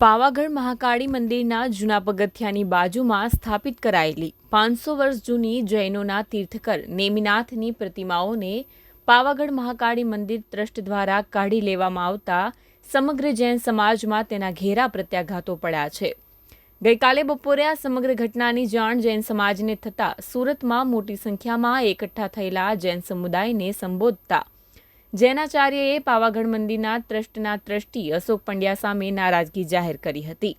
પાવાગઢ મહાકાળી મંદિરના જૂના પગથિયાની બાજુમાં સ્થાપિત કરાયેલી પાંચસો વર્ષ જૂની જૈનોના તીર્થકર નેમિનાથની પ્રતિમાઓને પાવાગઢ મહાકાળી મંદિર ટ્રસ્ટ દ્વારા કાઢી લેવામાં આવતા સમગ્ર જૈન સમાજમાં તેના ઘેરા પ્રત્યાઘાતો પડ્યા છે. ગઈકાલે બપોરે આ સમગ્ર ઘટનાની જાણ જૈન સમાજને થતાં સુરતમાં મોટી સંખ્યામાં એકઠા થયેલા જૈન સમુદાયને સંબોધતા જૈનાચાર્યએ પાવાગઢ મંદિરના ટ્રસ્ટના ટ્રસ્ટી અશોક પંડ્યા સામે નારાજગી જાહેર કરી હતી.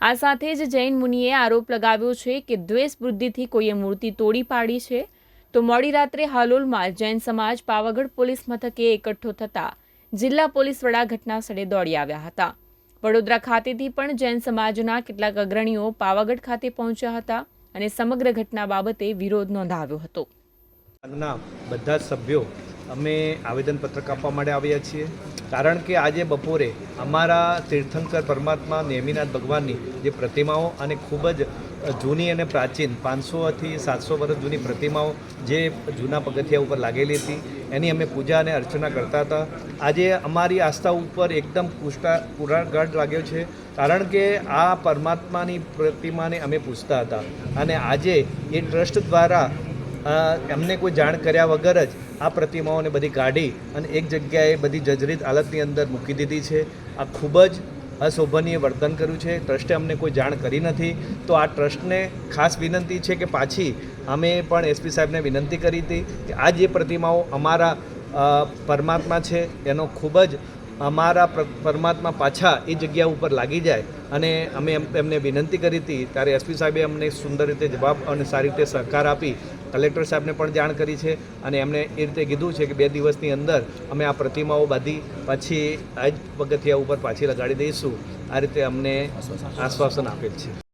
આ સાથે જ જૈન મુનિએ આરોપ લગાવ્યો છે કે દ્વેષ વૃદ્ધિથી કોઈએ મૂર્તિ તોડી પાડી છે તો મોડી રાત્રે હાલોલમાં જૈન સમાજ પાવાગઢ પોલીસ મથકે એકઠો થતા જિલ્લા પોલીસ વડા ઘટના સ્થળે દોડી આવ્યા હતા. વડોદરા ખાતેથી પણ જૈન સમાજના કેટલાક અગ્રણીઓ પાવાગઢ ખાતે પહોંચ્યા હતા અને સમગ્ર ઘટના બાબતે વિરોધ નોંધાવ્યો હતો. બધા સભ્યો અમે આવેદનપત્રક આપવા માટે આવ્યા છીએ. કારણ કે આજે બપોરે અમારા તીર્થંકર પરમાત્મા નેમિનાથ ભગવાનની જે પ્રતિમાઓ અને ખૂબ જ જૂની અને પ્રાચીન પાંચસોથી સાતસો વર્ષ જૂની પ્રતિમાઓ જે જૂના પગથિયા ઉપર લાગેલી હતી, એની અમે પૂજા અને અર્ચના કરતા હતા. આજે અમારી આસ્થા ઉપર એકદમ પુષ્ટા પુરાગાઢ લાગ્યો છે, કારણ કે આ પરમાત્માની પ્રતિમાને અમે પૂછતા હતા. અને આજે એ ટ્રસ્ટ દ્વારા એમને કોઈ જાણ કર્યા વગર જ આ પ્રતિમાઓને બધી કાઢી અને એક જગ્યાએ બધી જજરીત હાલતની અંદર મૂકી દીધી છે. આ ખૂબ જ અશોભનીય વર્તન કર્યું છે. ટ્રસ્ટે અમને કોઈ જાણ કરી નથી. તો આ ટ્રસ્ટને ખાસ વિનંતી છે કે પાછી અમે પણ એસપી સાહેબને વિનંતી કરી હતી કે આ જે પ્રતિમાઓ અમારા પરમાત્મા છે, એનો ખૂબ જ અમારા પરમાત્મા પાછા એ જગ્યા ઉપર લાગી જાય અને અમે એમ- એમને વિનંતી કરી હતી. ત્યારે એસપી સાહેબે અમને સુંદર રીતે જવાબ અને સારી રીતે સહકાર આપી કલેક્ટર સાહેબને પણ જાણ કરી છે અને એમણે એ રીતે કીધું છે કે બે દિવસની અંદર અમે આ પ્રતિમાઓ બાંધી પછી આ જ પગથિયા ઉપર પાછી લગાડી દઈશું. આ રીતે અમને આશ્વાસન આપેલ છે.